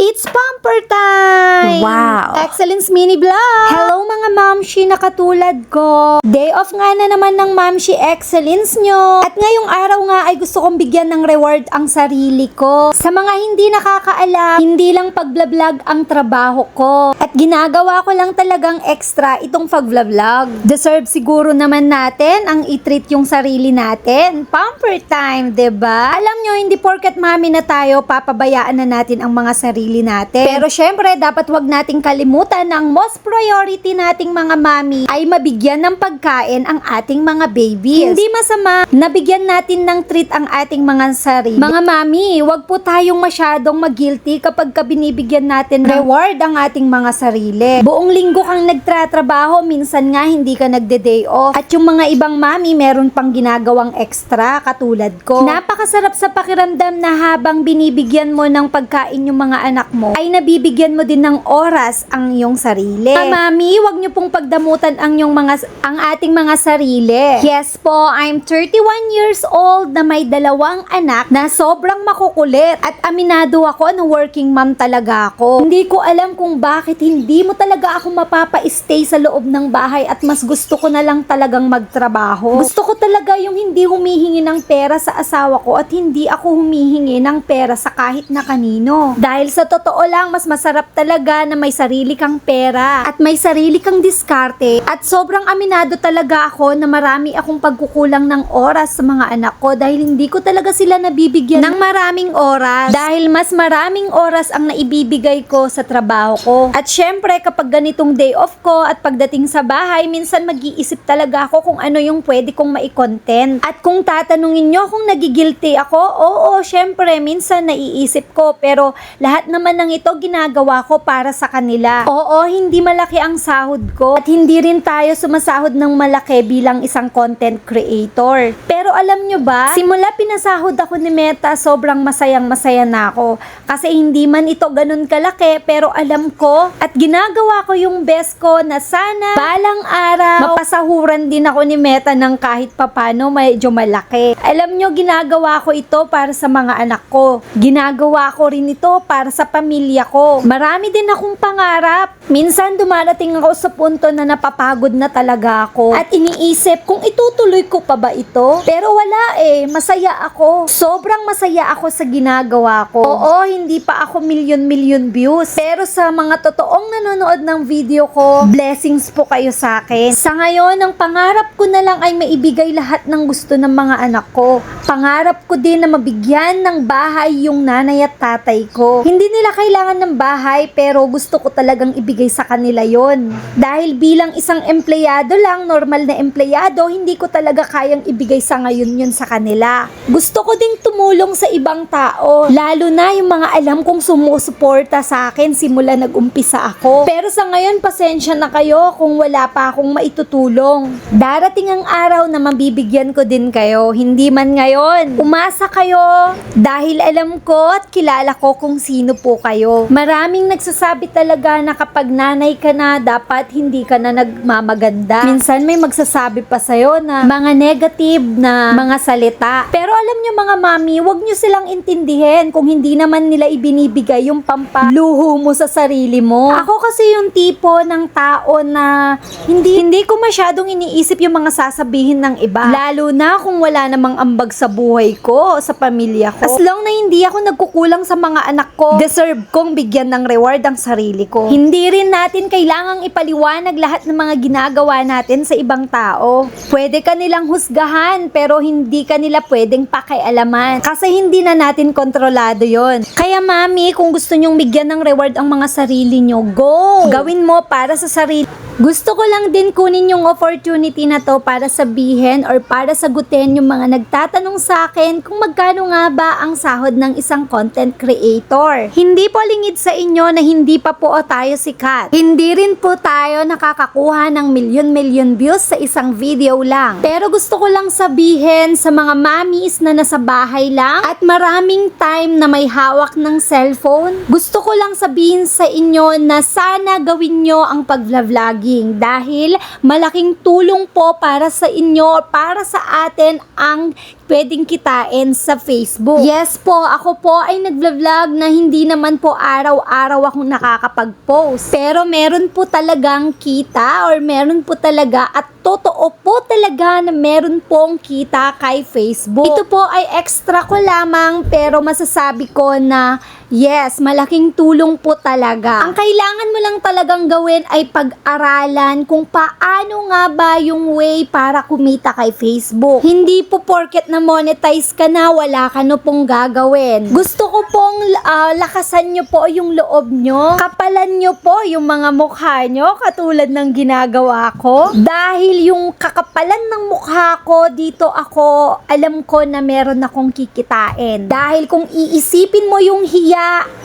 It's pamper time! Wow. Excellence Mini Vlog! Hello mga mamshi na katulad ko. Day off nga na naman ng mamshi excellence nyo. At ngayong araw nga ay gusto kong bigyan ng reward ang sarili ko. Sa mga hindi nakakaalam, hindi lang pagblablag ang trabaho ko. At ginagawa ko lang talagang extra itong pagblablag. Deserve siguro naman natin ang i-treat yung sarili natin. Pamper time, ba? Alam nyo, hindi porket mami na tayo, papabayaan na natin ang mga sarili natin. Pero syempre, dapat wag nating kalimutan na most priority nating mga mami ay mabigyan ng pagkain ang ating mga babies. Hindi masama na bigyan natin ng treat ang ating mga sarili. Mga mami, wag po tayong masyadong mag-guilty kapag ka binibigyan natin reward ang ating mga sarili. Buong linggo kang nagtratrabaho, minsan nga hindi ka nagde-day off. At yung mga ibang mami, meron pang ginagawang extra katulad ko. Napakasarap sa pakiramdam na habang binibigyan mo ng pagkain yung mga anak mo, ay nabibigyan mo din ng oras ang iyong sarili. Ah, mami, wag niyo pong pagdamutan ang yung mga ang ating mga sarili. Yes po, I'm 31 years old na may dalawang anak na sobrang makukulit at aminado ako na working mom talaga ako. Hindi ko alam kung bakit hindi mo talaga ako mapapa-stay sa loob ng bahay at mas gusto ko na lang talagang magtrabaho. Gusto ko talaga yung hindi humihingi ng pera sa asawa ko at hindi ako humihingi ng pera sa kahit na kanino. Dahil sa totoo lang, mas masarap talaga na may sarili kang pera at may sarili kang diskarte at sobrang aminado talaga ako na marami akong pagkukulang ng oras sa mga anak ko dahil hindi ko talaga sila nabibigyan ng maraming oras dahil mas maraming oras ang naibibigay ko sa trabaho ko. At syempre, kapag ganitong day off ko at pagdating sa bahay, minsan mag-iisip talaga ako kung ano yung pwede kong mai-content. At kung tatanungin nyo kung nagigilty ako, oo, syempre, minsan naiisip ko pero lahat naman ng ito ginagawa ko para sa kanila. Oo, hindi malaki ang sahod ko at hindi rin tayo sumasahod ng malaki bilang isang content creator. Pero alam nyo ba, simula pinasahod ako ni Meta, sobrang masayang masaya na ako. Kasi hindi man ito ganun kalaki, pero alam ko at ginagawa ko yung best ko na sana balang araw mapasahuran din ako ni Meta ng kahit papano medyo malaki. Alam nyo, ginagawa ko ito para sa mga anak ko. Ginagawa ko rin ito para sa pamilya ko. Marami din akong pangarap. Minsan dumarating ako sa punto na napapagod na talaga ako. At iniisip kung itutuloy ko pa ba ito. Pero wala eh, masaya ako. Sobrang masaya ako sa ginagawa ko. Oo, hindi pa ako million-million views. Pero sa mga totoong nanonood ng video ko, blessings po kayo sa akin. Sa ngayon, ang pangarap ko na lang ay maibigay lahat ng gusto ng mga anak ko. Pangarap ko din na mabigyan ng bahay yung nanay at tatay ko. Hindi nila kailangan ng bahay pero gusto ko talagang ibigay sa kanila yon. Dahil bilang isang empleyado lang, normal na empleyado, hindi ko talaga kayang ibigay sa ngayon yun sa kanila. Gusto ko ding tumulong sa ibang tao, lalo na yung mga alam kong sumusuporta sa akin simula nag-umpisa ako. Pero sa ngayon, pasensya na kayo kung wala pa akong maitutulong. Darating ang araw na mabibigyan ko din kayo, hindi man ngayon. Umasa kayo dahil alam ko at kilala ko kung sino po kayo. Maraming nagsasabi talaga na kapag nanay ka na, dapat hindi ka na nagmamaganda. Minsan may magsasabi pa sa'yo na mga negative na mga salita. Pero alam nyo mga mami, wag nyo silang intindihin kung hindi naman nila ibinibigay yung pampaluho mo sa sarili mo. Ako kasi yung tipo ng tao na hindi hindi ko masyadong iniisip yung mga sasabihin ng iba. Lalo na kung wala namang ambag sa buhay ko, sa pamilya ko. As long na hindi ako nagkukulang sa mga anak ko, deserve kong bigyan ng reward ang sarili ko. Hindi rin natin kailangang ipaliwanag lahat ng mga ginagawa natin sa ibang tao. Pwede ka nilang husgahan, pero hindi ka nila pwedeng pakialaman. Kasi hindi na natin kontrolado yon. Kaya mami, kung gusto nyong bigyan ng reward ang mga sarili nyo, go! Gawin mo para sa sarili. Gusto ko lang din kunin yung opportunity na to para sabihin or para sagutin yung mga nagtatanong sa akin kung magkano nga ba ang sahod ng isang content creator. Hindi po lingid sa inyo na hindi pa po tayo sikat. Hindi rin po tayo nakakakuha ng milyon-milyon views sa isang video lang. Pero gusto ko lang sabihin sa mga mamis na nasa bahay lang at maraming time na may hawak ng cellphone, gusto ko lang sabihin sa inyo na sana gawin nyo ang pag-vlog vlogging dahil malaking tulong po para sa inyo, para sa atin ang pwedeng kitain sa Facebook. Yes po, ako po ay nagvlog na hindi naman po araw-araw akong nakakapag-post. Pero meron po talagang kita or meron po talaga at totoo po talaga na meron pong kita kay Facebook. Ito po ay extra ko lamang pero masasabi ko na yes, malaking tulong po talaga. Ang kailangan mo lang talagang gawin ay pag-aralan kung paano nga ba yung way para kumita kay Facebook. Hindi po porket na monetize ka na, wala ka no pong gagawin. Gusto ko pong ah, lakasan nyo po yung loob nyo. Kapalan nyo po yung mga mukha nyo katulad ng ginagawa ko. Dahil yung kakapalan ng mukha ko, dito ako, alam ko na meron akong kikitain. Dahil kung iisipin mo yung hiya,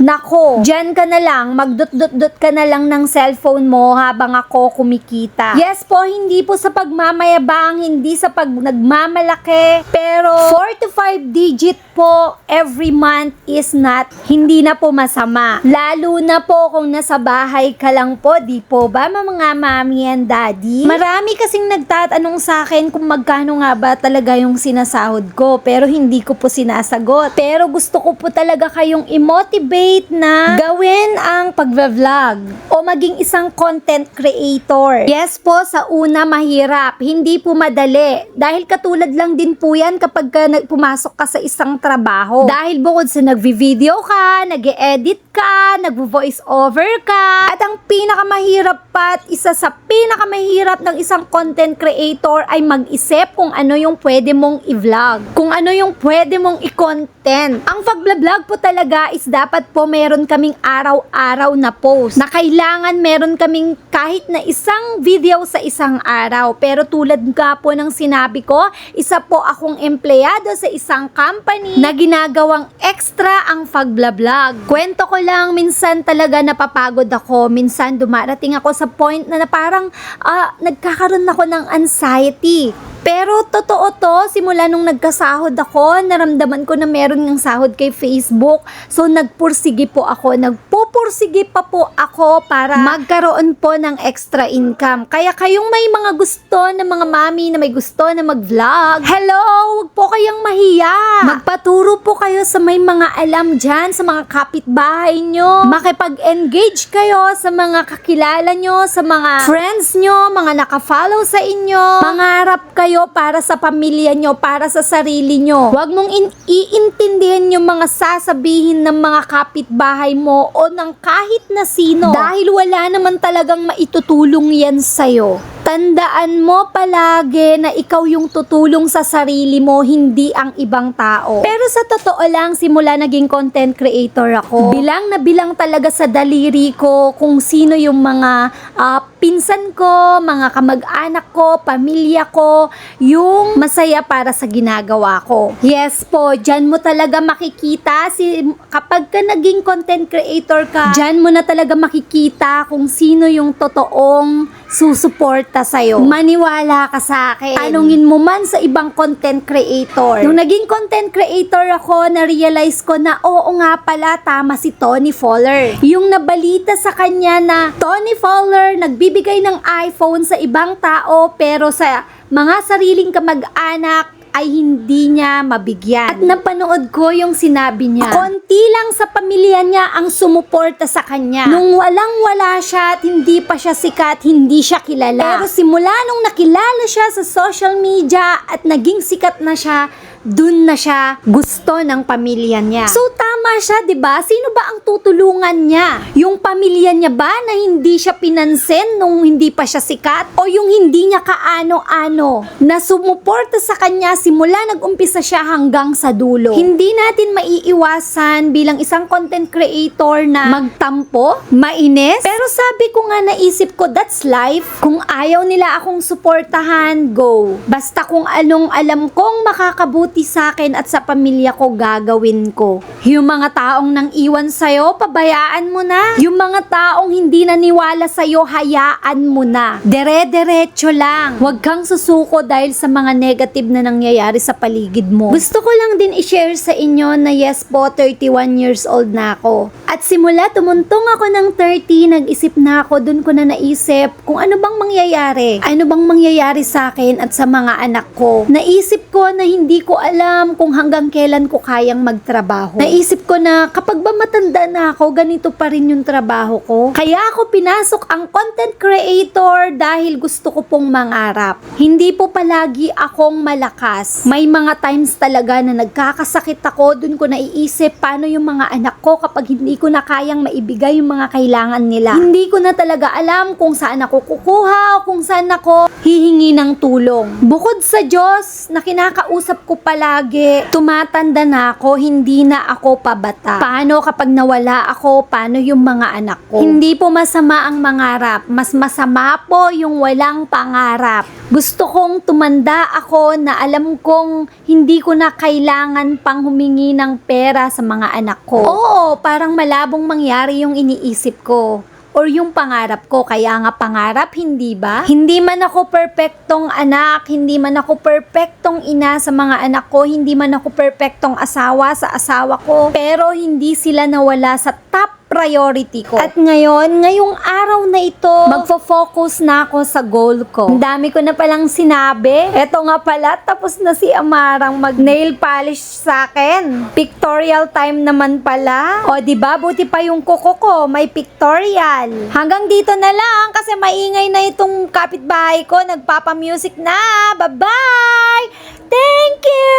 nako, dyan ka na lang, magdut-dut-dut ka na lang ng cellphone mo habang ako kumikita. Yes po, hindi po sa pagmamayabang, hindi sa pag nagmamalaki, pero 4 to 5 digit po every month is not, hindi na po masama. Lalo na po kung nasa bahay ka lang po, di po ba mga mami and daddy? Marami kasing nagtatanong sa akin kung magkano nga ba talaga yung sinasahod ko, pero hindi ko po sinasagot. Pero gusto ko po talaga kayong i-motivate na gawin ang pagva-vlog o maging isang content creator. Yes po, sa una mahirap, hindi po madali. Dahil katulad lang din po yan kapag pumasok ka sa isang trabaho. Dahil bukod sa nagvi-video ka, nag edit ka, nagvo-voice over ka, at ang pinakamahirap pa at isa sa pinakamahirap ng isang content creator ay mag-isip kung ano yung pwede mong i-vlog. Kung ano yung pwede mong i-content. Ang pag-vlog po talaga is dapat po meron kaming araw-araw na post. Na kailangan meron kaming kahit na isang video sa isang araw. Pero tulad nga po ng sinabi ko, isa po akong empleyado sa isang company na ginagawang extra ang pag-vlog. Kwento ko lang, minsan talaga napapagod ako. Minsan dumarating ako sa point na, na parang ah, nagkakaroon ako ng anxiety. Pero totoo to, simula nung nagkasahod ako, naramdaman ko na meron ng sahod kay Facebook. So nagpursige po ako, nagpupursige pa po ako para magkaroon po ng extra income. Kaya kayong may mga gusto na mga mami na may gusto na mag-vlog, hello, wag po kayong mahiya. Magpaturo po kayo sa may mga alam dyan, sa mga kapitbahay nyo. Makipag-engage kayo sa mga kakilala nyo, sa mga friends nyo, mga nakafollow sa inyo. Mangarap kayo para sa pamilya nyo, para sa sarili nyo. Huwag mong in- iintindihin yung mga sasabihin ng mga kapitbahay mo o ng kahit na sino. Dahil wala naman talagang maitutulong yan sa'yo. Tandaan mo palagi na ikaw yung tutulong sa sarili mo, hindi ang ibang tao. Pero sa totoo lang, simula naging content creator ako, bilang na bilang talaga sa daliri ko kung sino yung mga ah, pinsan ko, mga kamag-anak ko, pamilya ko, yung masaya para sa ginagawa ko. Yes po, dyan mo talaga makikita si kapag ka naging content creator ka, dyan mo na talaga makikita kung sino yung totoong susuporta sa'yo. Maniwala ka sa akin. Tanungin mo man sa ibang content creator. Nung naging content creator ako, na-realize ko na oo nga pala, tama si Tony Fowler. Yung nabalita sa kanya na Tony Fowler nagbibigay ng iPhone sa ibang tao pero sa mga sariling kamag-anak ay hindi niya mabigyan. At napanood ko yung sinabi niya. Konti lang sa pamilya niya ang sumuporta sa kanya. Nung walang-wala siya at hindi pa siya sikat, hindi siya kilala. Pero simula nung nakilala siya sa social media at naging sikat na siya, dun na siya gusto ng pamilya niya. So tama siya, 'di ba? Sino ba ang tutulungan niya? Yung pamilya niya ba na hindi siya pinansin nung hindi pa siya sikat o yung hindi niya kaano-ano na sumuporta sa kanya simula nag-umpisa siya hanggang sa dulo. Hindi natin maiiwasan bilang isang content creator na magtampo, mainis. Pero sabi ko nga naisip ko, that's life. Kung ayaw nila akong suportahan, go. Basta kung anong alam kong makakabuti mabuti sa akin at sa pamilya ko gagawin ko. Yung mga taong nang iwan sa'yo, pabayaan mo na. Yung mga taong hindi naniwala sa'yo, hayaan mo na. Dere-derecho lang. Huwag kang susuko dahil sa mga negative na nangyayari sa paligid mo. Gusto ko lang din i-share sa inyo na yes po, 31 years old na ako. At simula tumuntong ako ng 30, nag-isip na ako, dun ko na naisip kung ano bang mangyayari. Ano bang mangyayari sa akin at sa mga anak ko. Naisip ko na hindi ko alam kung hanggang kailan ko kayang magtrabaho. Naisip ko na kapag ba matanda na ako, ganito pa rin yung trabaho ko. Kaya ako pinasok ang content creator dahil gusto ko pong mangarap. Hindi po palagi akong malakas. May mga times talaga na nagkakasakit ako, dun ko naiisip paano yung mga anak ko kapag hindi ko na kayang maibigay yung mga kailangan nila. Hindi ko na talaga alam kung saan ako kukuha o kung saan ako hihingi ng tulong. Bukod sa Diyos na kinakausap ko palagi, tumatanda na ako, hindi na ako pabata. Paano kapag nawala ako, paano yung mga anak ko? Hindi po masama ang mangarap, mas masama po yung walang pangarap. Gusto kong tumanda ako na alam kong hindi ko na kailangan pang humingi ng pera sa mga anak ko. Oo, parang malabong mangyari yung iniisip ko or yung pangarap ko. Kaya nga pangarap, hindi ba? Hindi man ako perpektong anak, hindi man ako perpektong ina sa mga anak ko, hindi man ako perpektong asawa sa asawa ko, pero hindi sila nawala sa top priority ko. At ngayon, ngayong araw na ito, magfo-focus na ako sa goal ko. Ang dami ko na palang sinabi. Eto nga pala, tapos na si Amarang mag-nail polish sa akin. Pictorial time naman pala. O, di ba Buti pa yung kuko ko, may pictorial. Hanggang dito na lang kasi maingay na itong kapitbahay ko. Nagpapa-music na. Bye-bye! Thank you!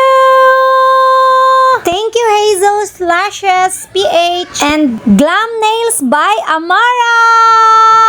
Thank you, Hazel Slashes PH and Glam Nails by Amara!